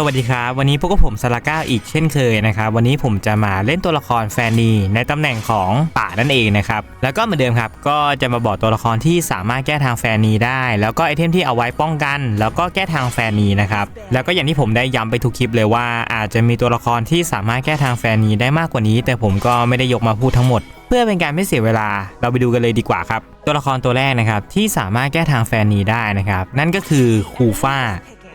สวัสดีครับ วันนี้พวกผมสลาก้าอีกเช่นเคยนะครับวันนี้ผมจะมาเล่นตัวละครแฟนนีในตำแหน่งของป่านั่นเองนะครับแล้วก็เหมือนเดิมครับก็จะมาบอกตัวละครที่สามารถแก้ทางแฟนนีได้ แล้วก็ไอเทมที่เอาไว้ป้องกัน แล้วก็แก้ทางแฟนนีนะครับแล้วก็อย่างที่ผมได้ย้ำไปทุกคลิปเลยว่า อาจจะมีตัวละครที่สามารถแก้ทางแฟนนีได้มากกว่านี้ แต่ผมก็ไม่ได้ยกมาพูดทั้งหมดเพื่อเป็นการไม่เสียเวลาเราไปดูกันเลยดีกว่าครับ ตัวละครตัวแรกนะครับที่สามารถแก้ทางแฟนนีได้นะครับนั่นก็คือคูฟ่า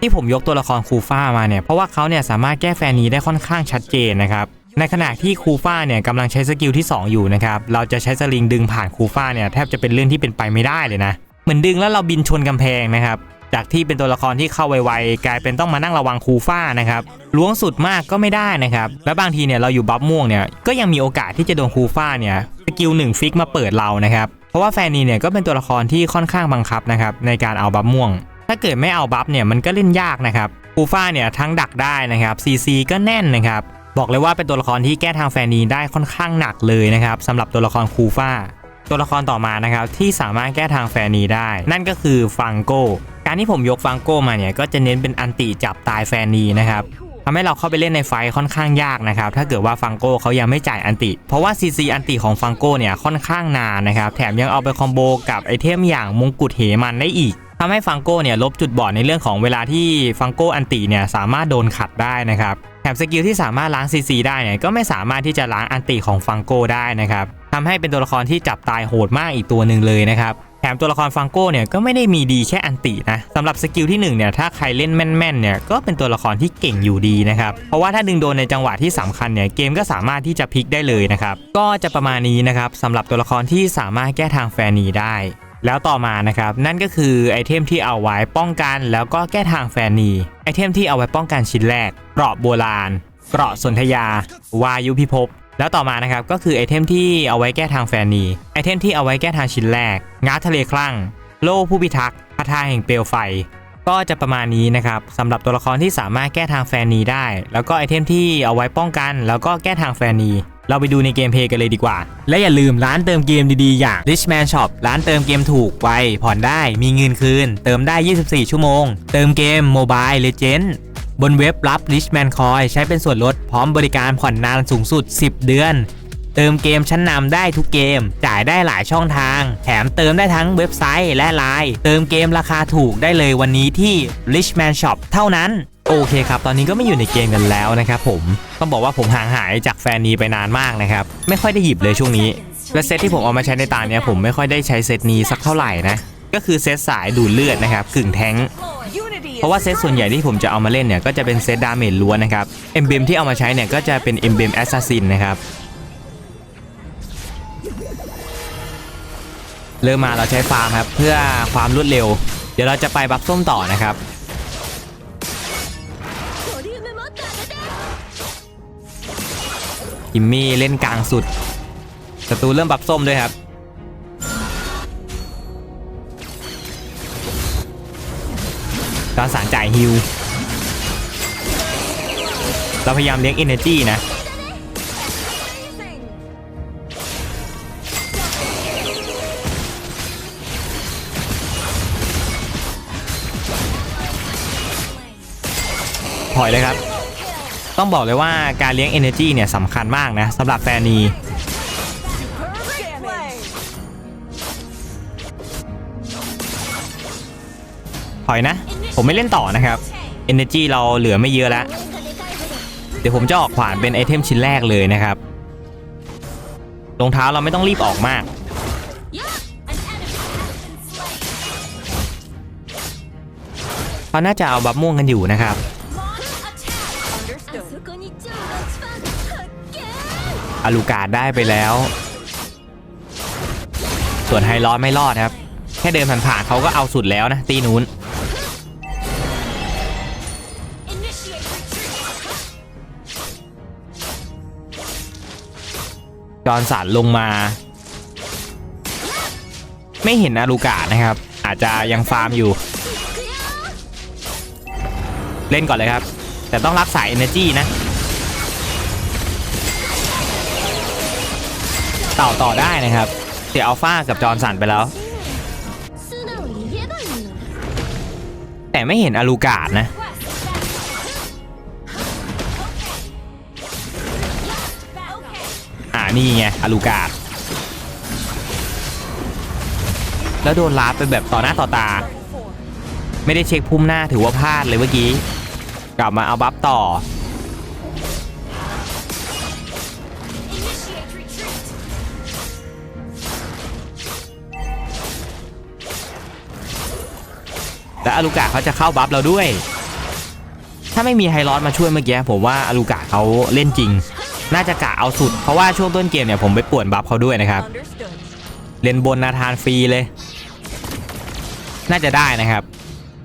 ที่ผมยกตัวละครคูฟ่ามาเนี่ยเพราะว่าเขาเนี่ยสามารถแก้แฟนนี้ได้ค่อนข้างชัดเจนนะครับในขณะที่คูฟ่าเนี่ยกำลังใช้สกิลที่ 2 อยู่นะครับเราจะใช้สลิงดึงผ่านคูฟ่าเนี่ยแทบจะเป็นเรื่องที่เป็นไปไม่ได้เลยนะเหมือนดึงแล้วเราบินชนกำแพงนะครับจากที่เป็นตัวละครที่เข้าไวๆกลายเป็นต้องมานั่งระวังคูฟ่านะครับล้วงสุดมากก็ไม่ได้นะครับและบางทีเนี่ยเราอยู่บัฟม่วงเนี่ยก็ยังมีโอกาสที่จะโดนคูฟ่าเนี่ยสกิลหนึ่งฟิกมาเปิดเรานะครับเพราะว่าแฟนนีเนี่ยก็เป็นตัวละครที่ค่อนข้างบังคับนะครับในการเอาบัฟม่วง ถ้าเกิดไม่เอาบัฟเนี่ยมันก็เล่นยากนะครับคูฟ่าเนี่ยทั้งดักได้นะครับซีซีก็แน่นนะครับบอกเลยว่าเป็นตัวละครที่แก้ทางแฟนนีได้ค่อนข้างหนักเลยนะครับสำหรับตัวละครคูฟ่า ตัวละครต่อมานะครับที่สามารถแก้ทางแฟนนีได้ นั่นก็คือฟังโกการที่ผมยกฟังโกมาเนี่ยก็จะเน้นเป็นอันติจับตายแฟนนีนะครับทำให้เราเข้าไปเล่นในไฟค่อนข้างยากนะครับถ้าเกิดว่าฟังโกเขายังไม่จ่ายอันติ เพราะว่าซีซีอันติของฟังโกเนี่ยค่อนข้างนานนะครับแถมยังเอาไปคอมโบกับไอเทมอย่างมงกุฎเหมันได้อีกทำให้ฟังโก้เนี่ยลบจุดบอดในเรื่องของเวลาที่ฟังโก้อันติเนี่ยสามารถโดนขัดได้นะครับแถมสกิลที่สามารถล้างซีซีได้เนี่ยก็ไม่สามารถที่จะล้างอันติของฟังโก้ได้นะครับทำให้เป็นตัวละครที่จับตายโหดมากอีกตัวหนึ่งเลยนะครับแถมตัวละครฟังโก้เนี่ยก็ไม่ได้มีดีแค่อันตินะสำหรับสกิลที่1เนี่ยถ้าใครเล่นแม่นๆเนี่ยก็เป็นตัวละครที่เก่งอยู่ดีนะครับเพราะว่าถ้าดึงโดนในจังหวะที่สำคัญเนี่ยเกมก็สามารถที่จะพลิกได้เลยนะครับก็จะประมาณนี้นะครับสำหรับตัวละครที่สามารถแก้ทางแฟนนีได้ แล้วต่อมานะครับนั่นก็คือไอเทมที่เอาไว้ป้องกันแล้วก็แก้ทางแฟนนีไอเทมที่เอาไว้ป้องกันชิ้นแรกเกราะโบราณเกราะสนธยา วายุพิภพแล้วต่อมานะครับก็คือไอเทมที่เอาไว้แก้ทางแฟนนีไอเทมที่เอาไว้แก้ทางชิ้นแรกงาทะเลคลั่ง โล่ผู้พิทักษ์คาถาแห่งเปลวไฟ ก็จะประมาณนี้นะครับสำหรับตัวละครที่สามารถแก้ทางแฟนนีได้ แล้วก็ไอเทมที่เอาไว้ป้องกัน แล้วก็แก้ทางแฟนนี เราไปดูในเกมเพย์กันเลยดีกว่า และอย่าลืมร้านเติมเกมดีๆ อย่าง Richman Shop ร้านเติมเกมถูกไวผ่อนได้มีเงินคืน เติมได้ 24 ชั่วโมง เติมเกม Mobile Legend บนเว็บรับ Richman Coin ใช้เป็นส่วนลดพร้อมบริการผ่อนนานสูงสุด 10 เดือน เติมเกมชั้นนำได้ทุกเกม จ่ายได้หลายช่องทาง แถมเติมได้ทั้งเว็บไซต์และไลน์เติมเกมราคาถูกได้เลยวันนี้ที่ Richman Shop เท่านั้น โอเคครับ ตอนนี้ก็ไม่อยู่ในเกมกันแล้วนะครับผม ต้องบอกว่าผมห่างหายจากแฟนนี้ไปนานมากนะครับ ไม่ค่อยได้หยิบเลยช่วงนี้ และเซตที่ผมเอามาใช้ในตาเนี้ยผมไม่ค่อยได้ใช้เซตนี้สักเท่าไหร่นะ ก็คือเซตสายดูดเลือดนะครับกึ่งแท้ง เพราะว่าเซตส่วนใหญ่ที่ผมจะเอามาเล่นเนี่ยก็จะเป็นเซตดาเมจล้วนนะครับ เอ็มเบมที่เอามาใช้เนี่ยก็จะเป็นเอ็มเบมแอสซัสซินนะครับ เริ่มมาเราใช้ฟาร์มครับเพื่อความรวดเร็ว เดี๋ยวเราจะไปบัฟส้มต่อนะครับ อิมมี่เล่นกลางสุดศัตรูเริ่มบัฟส้มด้วยครับตอนสารจ่ายฮิว เราพยายามเลี้ยง Energy นะถอยเลยครับ ต้องบอกเลยว่าการเลี้ยง Energy เนี่ยสำคัญมากนะสำหรับแฟนีถอยนะ ผมไม่เล่นต่อนะครับ Energy เราเหลือไม่เยอะแล้ว เดี๋ยวผมจะออกขวานเป็นไอเทมชิ้นแรกเลยนะครับรองเท้าเราไม่ต้องรีบออกมากเขาน่าจะเอาบัฟม่วงกันอยู่นะครับ อาลูกาดได้ไปแล้ว ส่วนไฮรอดไม่รอดครับ แค่เดินผ่านๆเขาก็เอาสุดแล้วนะ ตีนู้นจอร์นสันลงมา ไม่เห็นอาลูกาดนะครับ อาจจะยังฟาร์มอยู่ เล่นก่อนเลยครับ แต่ต้องรักษา Energy นะ ต่าต่อได้นะครับ เสียอัลฟากับจอร์นสันไปแล้ว แต่ไม่เห็นอลูกาดนะอ่านี่ไงอลูกาดแล้วโดนลาไปแบบต่อหน้าต่อตา ไม่ได้เช็คพุ่มหน้าถือว่าพลาดเลยเมื่อกี้ กลับมาเอาบัฟต่อ และอาลูกาเขาจะเข้าบัฟเราด้วย ถ้าไม่มีไฮรอสมาช่วยเมื่อกี้ผมว่าอาลูกาเขาเล่นจริง น่าจะกะเอาสุด เพราะว่าช่วงต้นเกมเนี่ยผมไปป่วนบัฟเขาด้วยนะครับ เลนบนนาธานฟรีเลย น่าจะได้นะครับ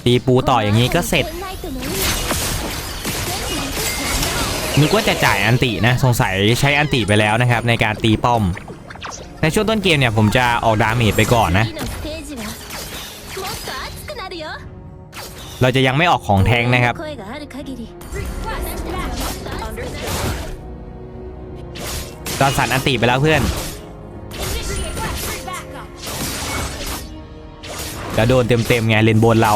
ตีปูต่ออย่างนี้ก็เสร็จนึกว่าจะจ่ายอันตินะ สงสัยใช้อันติไปแล้วนะครับ ในการตีป้อม ในช่วงต้นเกมเนี่ยผมจะออกดาเมจไปก่อนนะ เราจะยังไม่ออกของแทงนะครับตอนสันอันติไปแล้วเพื่อน Initiate retreat backup. แล้วโดนเต็มๆไงเลนบนเรา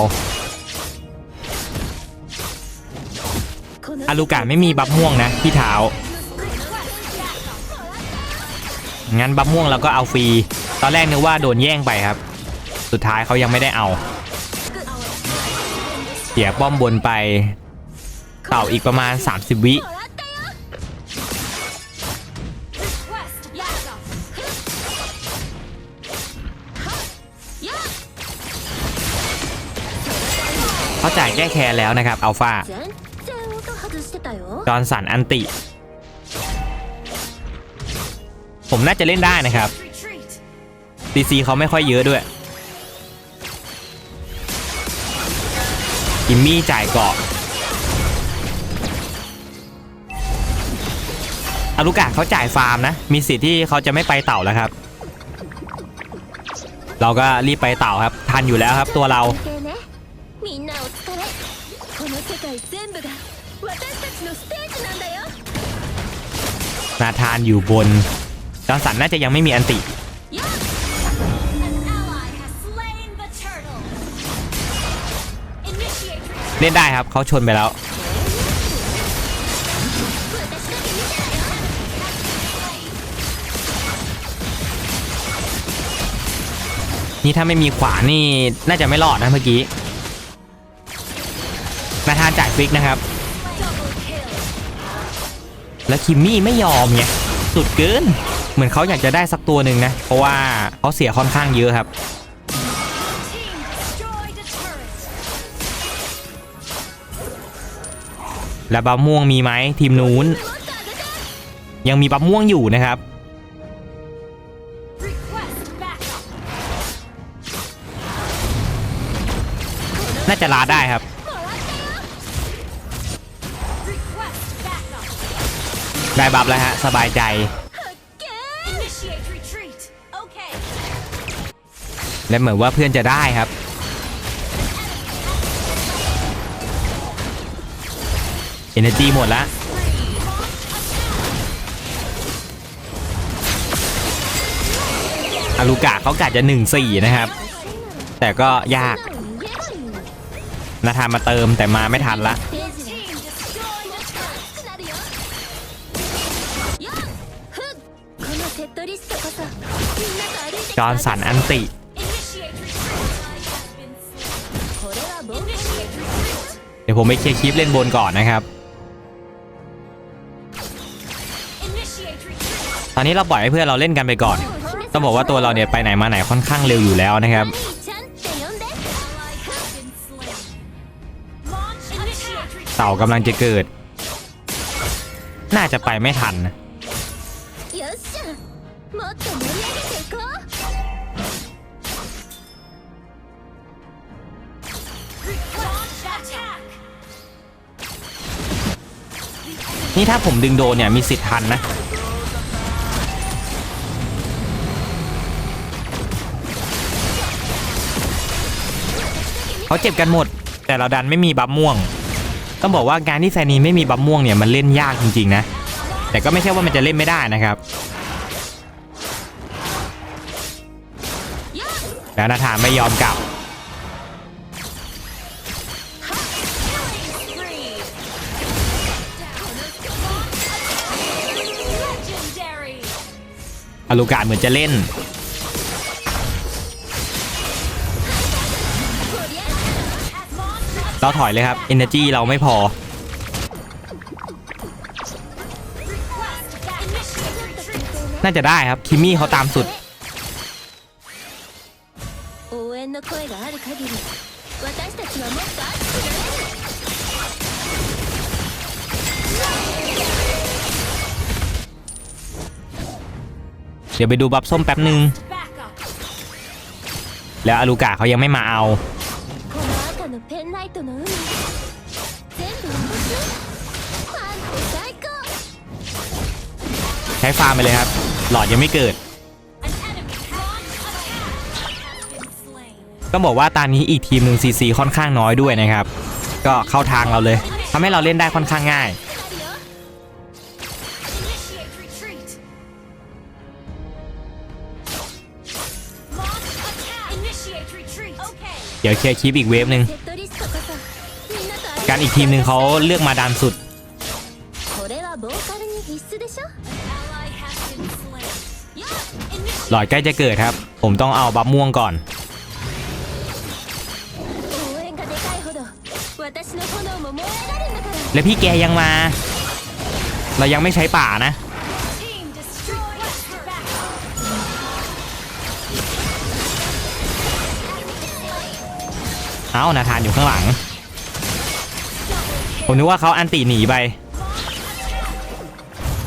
อาลูกาไม่มีบัฟม่วงนะที่เท้า งั้นบัฟม่วงเราก็เอาฟรี ตอนแรกนึกว่าโดนแย่งไปครับ สุดท้ายเขายังไม่ได้เอา เสียป้อมบนไป เต่าอีกประมาณ 30 วิเขาจ่ายแก้แค้นแล้วนะครับอัลฟาจอนสันอันติ ผมน่าจะเล่นได้นะครับ Retreat. ซีซีเขาไม่ค่อยเยอะด้วยิมมี่จ่ายเกาะอารุกะเขาจ่ายฟาร์มนะ มีสิทธิ์ที่เขาจะไม่ไปเต่าแล้วครับ เราก็รีบไปเต่าครับ ทันอยู่แล้วครับตัวเรานาทานอยู่บนจอนสันน่าจะยังไม่มีอันติ เล่นได้ครับเขาชนไปแล้ว นี่ถ้าไม่มีขวานี่น่าจะไม่รอดนะเมื่อกี้นาธานจ่ายฟิกนะครับ แล้วคิมมี่ไม่ยอมไงสุดเกิน เหมือนเขาอยากจะได้สักตัวหนึ่งนะ เพราะว่าเขาเสียค่อนข้างเยอะครับ และบัฟม่วงมีไหมทีมนู้น ยังมีบัฟม่วงอยู่นะครับ น่าจะลาได้ครับ ได้บัฟแล้วฮะ สบายใจและเหมือนว่าเพื่อนจะได้ครับ เอเนจีหมดละอาลูกะเขากะจะ1-4 นะครับ แต่ก็ยากนาธานมาเติมแต่มาไม่ทันละจอนสันอันติเดี๋ยวผมไปเคลียร์คลิปเล่นบนก่อนนะครับ ตอนนี้เราปล่อยให้เพื่อนเราเล่นกันไปก่อน ต้องบอกว่าตัวเราเนี่ยไปไหนมาไหนค่อนข้างเร็วอยู่แล้วนะครับ เต่ากำลังจะเกิด น่าจะไปไม่ทันนี่ถ้าผมดึงโดนเนี่ยมีสิทธิ์ทันนะ เขาเจ็บกันหมด แต่เราดันไม่มีบัฟม่วง ต้องบอกว่าการที่แซนีไม่มีบัฟม่วงเนี่ยมันเล่นยากจริงๆนะ แต่ก็ไม่ใช่ว่ามันจะเล่นไม่ได้นะครับแล้วนาธานไม่ยอมกลับ อลูกาเหมือนจะเล่น เราถอยเลยครับ Energy เราไม่พอ น่าจะได้ครับ คิมมี่เขาตามสุด เดี๋ยวไปดูบับส้มแป๊บหนึ่งแล้วอารูกาเขายังไม่มาเอา の赤のペンライトの海全部落とすなんて最高 ใช้ฟาร์มไปเลยครับ หลอดยังไม่เกิด An enemy launch attack has been slain. ต้องบอกว่าตอนนี้อีกทีมหนึ่งซีซีค่อนข้างน้อยด้วยนะครับ ก็เข้าทางเราเลยทำให้เราเล่นได้ค่อนข้างง่าย Initiate retreat. Launch attack. Initiate retreat. Okay. เดี๋ยวเคลียร์คลิปอีกเวฟหนึ่ง ันอีกทีมหนึ่งเขาเลือกมาดานสุด หลอยใกล้จะเกิดครับ ผมต้องเอาบัฟม่วงก่อน และพี่แกยังมา เรายังไม่ใช้ป่านะเอานาธานอยู่ข้างหลัง ผมนึกว่าเขาอันตีหนีไป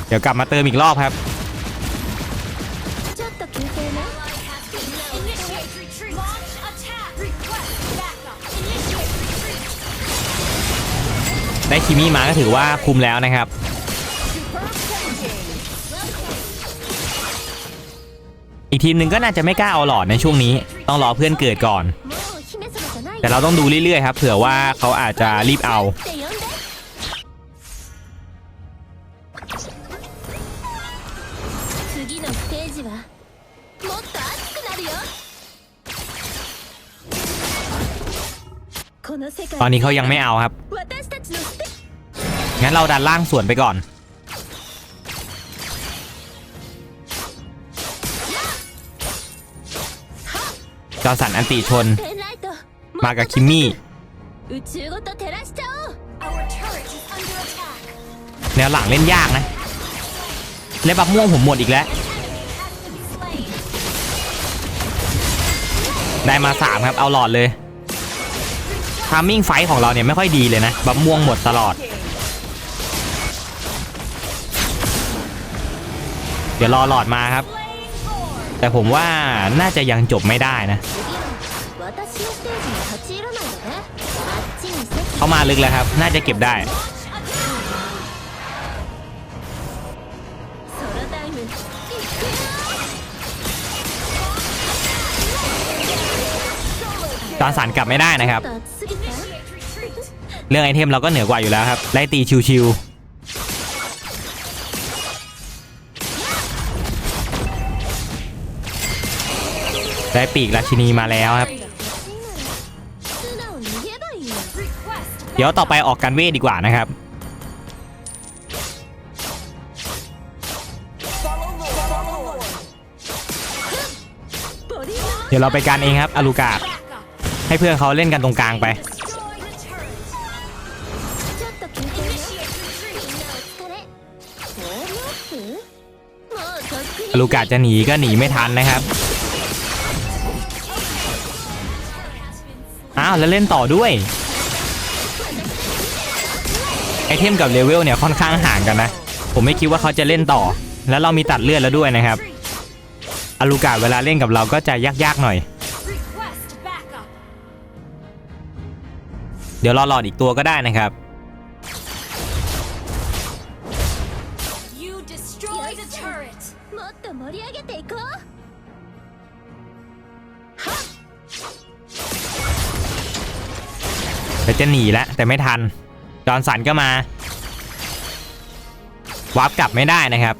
เดี๋ยวกลับมาเติมอีกรอบครับ ได้คิมี่มาก็ถือว่าคุมแล้วนะครับอีกทีมหนึ่งก็น่าจะไม่กล้าเอาหลอดในช่วงนี้ ต้องรอเพื่อนเกิดก่อน แต่เราต้องดูเรื่อยๆครับ เผื่อว่าเขาอาจจะรีบเอา ตอนนี้เขายังไม่เอาครับ งั้นเราดันล่างส่วนไปก่อน จอสันอันติชน มากับคิมมี่ แนวหลังเล่นยากนะ และบับม่วงผมหมดอีกแล้ว ได้มาสามครับ เอาหลอดเลย ทามมิ่งไฟของเราเนี่ยไม่ค่อยดีเลยนะบับม่วงหมดตลอด เดี๋ยวรอหลอดมาครับ แต่ผมว่าน่าจะยังจบไม่ได้นะเขามาลึกแล้วครับ น่าจะเก็บได้ตอนสารกลับไม่ได้นะครับ เรื่องไอเทมเราก็เหนือกว่าอยู่แล้วครับไล่ตีชิวๆได้ปีกราชินีมาแล้วครับ เดี๋ยวต่อไปออกกันเวทดีกว่านะครับเดี๋ยวเราไปการเองครับอาลูกาดให้เพื่อนเขาเล่นกันตรงกลางไป ลูกาจะหนีก็หนีไม่ทันนะครับอ้าวแล้วเล่นต่อด้วยไอเทมกับเลเวลเนี่ยค่อนข้างห่างกันนะ ผมไม่คิดว่าเขาจะเล่นต่อ แล้วเรามีตัดเลือดแล้วด้วยนะครับอลูกาเวลาเล่นกับเราก็จะยากๆหน่อย เดี๋ยวรอหลอดอีกตัวก็ได้นะครับ destroy the turret. もっと盛り上げていこう แต่จะหนีแล้วแต่ไม่ทัน จอร์นสันก็มา วาร์ปกลับไม่ได้นะครับ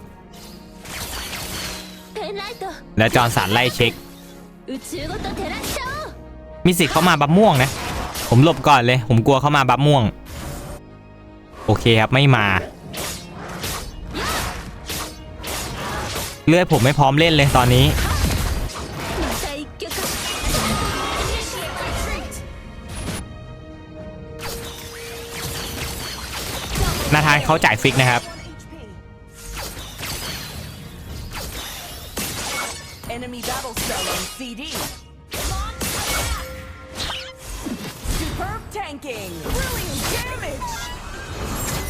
ペンライト แล้วจอร์นสันไล่เช็ค 宇宙ごと照らしちゃおう มีสิทธิ์เข้ามาบับม่วงนะ ผมหลบก่อนเลย ผมกลัวเข้ามาบับม่วง โอเคครับ ไม่มา เลือดผมไม่พร้อมเล่นเลยตอนนี้ また一曲 Initiate retreat. นาธานเขาจ่ายฟิกนะครับ Enemy battle cell on CD. Superb tanking. Brilliant damage.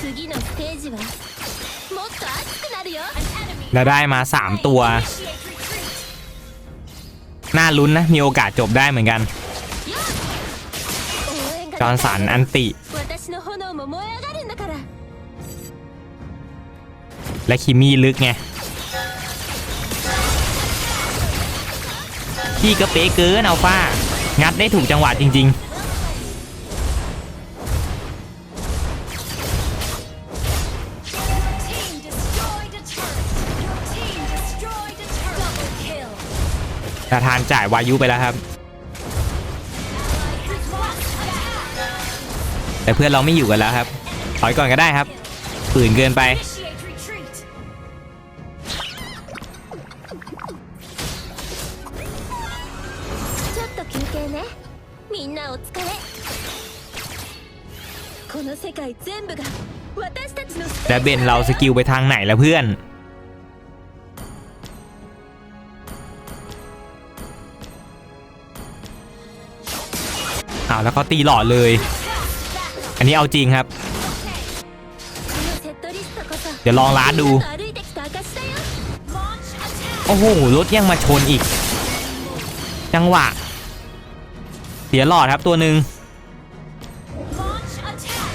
次のステージは แล้วได้มา 3 ตัว น่าลุ้นนะ มีโอกาสจบได้เหมือนกัน จอนสันอันติ และคิมี่ลึกไงพี่ก็เป๊ะเกินเอาฟ้า งัดได้ถูกจังหวะจริง ๆ นาธานจ่ายวายุไปแล้วครับ แต่เพื่อนเราไม่อยู่กันแล้วครับถอยก่อนก็ได้ครับฝืนเกินไปจะเบนเราสกิลไปทางไหนแล้วเพื่อนาแล้วก็ตีหลอดเลย อันนี้เอาจริงครับ เดี๋ยวลองล้าดู โอ้โหรถยังมาชนอีก จังหวะ เสียหลอดครับตัวหนึ่ง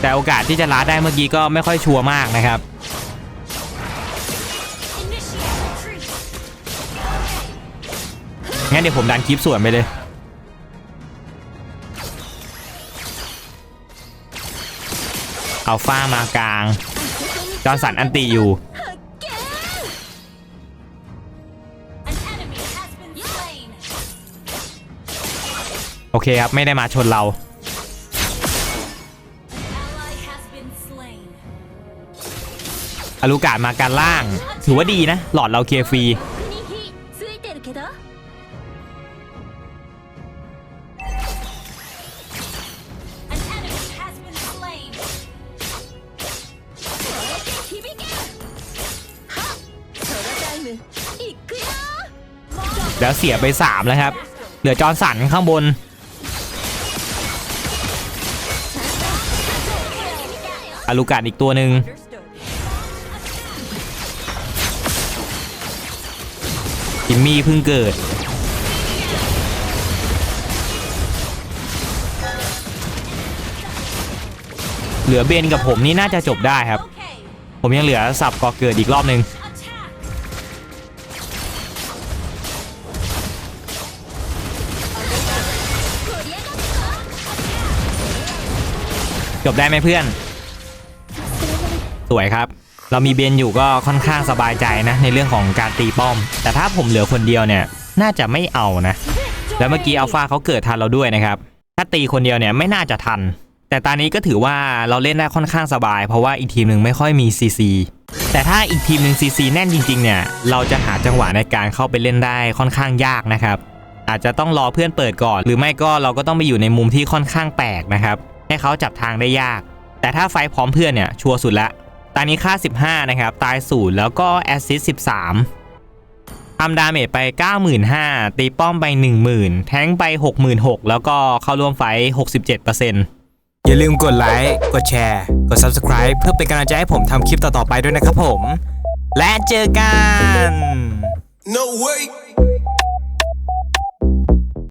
แต่โอกาสที่จะล้าได้เมื่อกี้ก็ไม่ค่อยชัวร์มากนะครับ งั้นเดี๋ยวผมดันคลิปส่วนไปเลย อัลฟามากลาง จอนสันอันตีอยู่ โอเคครับ ไม่ได้มาชนเราอลูกาดมาการล่าง ถือว่าดีนะ หลอดเราเคลียร์ฟรี แล้วเสียไป 3 แล้วครับ เหลือจอร์นสันข้างบนอลูกาดอีกตัวหนึ่งจิมมี่เพิ่งเกิด เหลือเบนกับผมนี่น่าจะจบได้ครับ ผมยังเหลือสับก่อเกิดอีกรอบหนึ่ง จบได้ไหมเพื่อน สวยครับ เรามีเบนอยู่ก็ค่อนข้างสบายใจนะ ในเรื่องของการตีป้อม แต่ถ้าผมเหลือคนเดียวเนี่ย น่าจะไม่เอานะ แล้วเมื่อกี้อัลฟาเขาเกิดทันเราด้วยนะครับ ถ้าตีคนเดียวเนี่ยไม่น่าจะทัน แต่ตอนนี้ก็ถือว่าเราเล่นได้ค่อนข้างสบาย เพราะว่าอีกทีมหนึ่งไม่ค่อยมี CC แต่ถ้าอีกทีมหนึ่ง CC แน่นจริงๆเนี่ย เราจะหาจังหวะในการเข้าไปเล่นได้ค่อนข้างยากนะครับ อาจจะต้องรอเพื่อนเปิดก่อน หรือไม่ก็เราก็ต้องไปอยู่ในมุมที่ค่อนข้างแปลกนะครับ ให้เขาจับทางได้ยาก แต่ถ้าไฟท์พร้อมเพื่อนเนี่ยชัวร์สุดละตอนนี้ค่า 15 นะครับ ตายศูนย์แล้วก็แอสซิส13ทำดาเมจไป 95,000ตีป้อมไป 10,000 แทงค์ไป 66,000 แล้วก็เข้าร่วมไฟท์67%อย่าลืมกดไลค์ กดแชร์ กด Subscribe เพื่อเป็นกำลังใจให้ผมทำคลิปต่อ ๆ ไปด้วยนะครับผม และเจอกัน No way.